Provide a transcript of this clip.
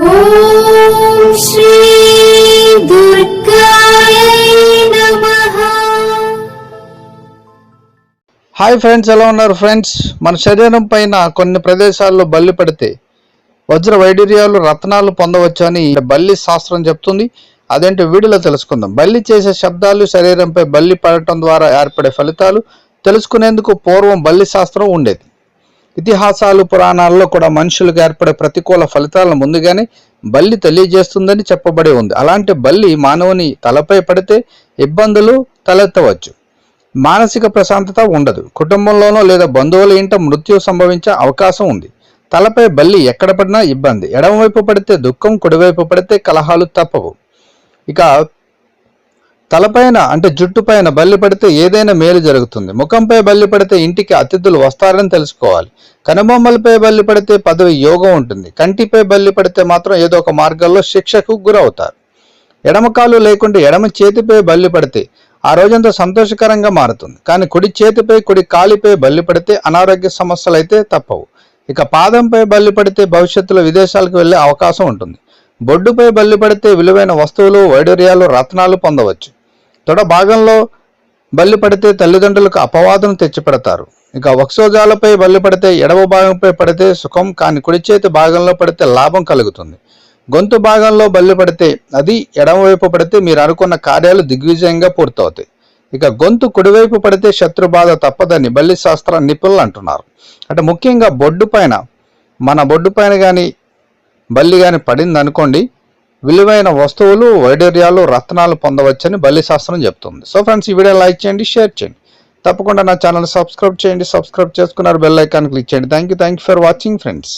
Hi friends ఎలా ఉన్నారు friends? మన శరీరం పైన కొన్ని ప్రదేశాల్లో బల్లి పడితే వజ్ర వైడూర్యాలు రత్నాలు పొందవచ్చు అని బల్లి శాస్త్రం చెప్తుంది. అదేంటి వీడియోలో తెలుసుకుందాం. బల్లి చేసే శబ్దాలు శరీరంపై బల్లి పడటం ద్వారా ఏర్పడే ఫలితాలు తెలుసుకునేందుకు పూర్వం బల్లి శాస్త్రం ఉండేది. ఇతిహాసాలు పురాణాల్లో కూడా మనుషులకు ఏర్పడే ప్రతికూల ఫలితాలను ముందుగానే బల్లి తెలియజేస్తుందని చెప్పబడి ఉంది. అలాంటి బల్లి మానవుని తలపై పడితే ఇబ్బందులు తలెత్తవచ్చు. మానసిక ప్రశాంతత ఉండదు. కుటుంబంలోనో లేదా బంధువుల ఇంట మృత్యు సంభవించే అవకాశం ఉంది. తలపై బల్లి ఎక్కడ పడినా ఇబ్బంది. ఎడమవైపు పడితే దుఃఖం కుడివైపు పడితే కలహాలు తప్పవు. ఇక తలపైన అంటే జుట్టు పైన బల్లి పడితే ఏదైనా మేలు జరుగుతుంది. ముఖంపై బల్లి పడితే ఇంటికి అతిథులు వస్తారని తెలుసుకోవాలి. కనుబొమ్మలపై బల్లి పడితే పదవి యోగం ఉంటుంది. కంటిపై బల్లి పడితే మాత్రం ఏదో ఒక మార్గంలో శిక్షకు గురవుతారు. ఎడమకాలు లేకుంటే ఎడమ చేతిపై బల్లి పడితే ఆ రోజంతా సంతోషకరంగా మారుతుంది. కానీ కుడి చేతిపై కుడి కాలిపై బల్లి పడితే అనారోగ్య సమస్యలు అయితే తప్పవు. ఇక పాదంపై బల్లి పడితే భవిష్యత్తులో విదేశాలకు వెళ్ళే అవకాశం ఉంటుంది. బొడ్డుపై బల్లి పడితే విలువైన వస్తువులు వైడూర్యాలు రత్నాలు పొందవచ్చు. తొడ భాగంలో బల్లి పడితే తల్లిదండ్రులకు అపవాదం తెచ్చిపెడతారు ఇక వక్షోజాలపై బల్లి పడితే ఎడమ భాగంపై పడితే సుఖం కానీ కుడి చేతి భాగంలో పడితే లాభం కలుగుతుంది. గొంతు భాగంలో బల్లి పడితే అది ఎడమవైపు పడితే మీరు అనుకున్న కార్యాలు దిగ్విజయంగా పూర్తవుతాయి. ఇక గొంతు కుడివైపు పడితే శత్రు బాధ తప్పదని బల్లి శాస్త్ర నిపుణులు అంటున్నారు. అంటే ముఖ్యంగా బొడ్డు పైన మన బొడ్డు పైన కానీ బల్లి కానీ పడింది అనుకోండి విలువైన వస్తువులు వైడూర్యాలు రత్నాలు పొందవచ్చని బల్లి శాస్త్రం చెప్తుంది. సో ఫ్రెండ్స్ ఈ వీడియో లైక్ చేయండి షేర్ చేయండి. తప్పకుండా నా ఛానల్ సబ్స్క్రైబ్ చేయండి. సబ్స్క్రైబ్ చేసుకున్నారు బెల్ ఐకాన్ క్లిక్ చేయండి. Thank you thank you for watching friends.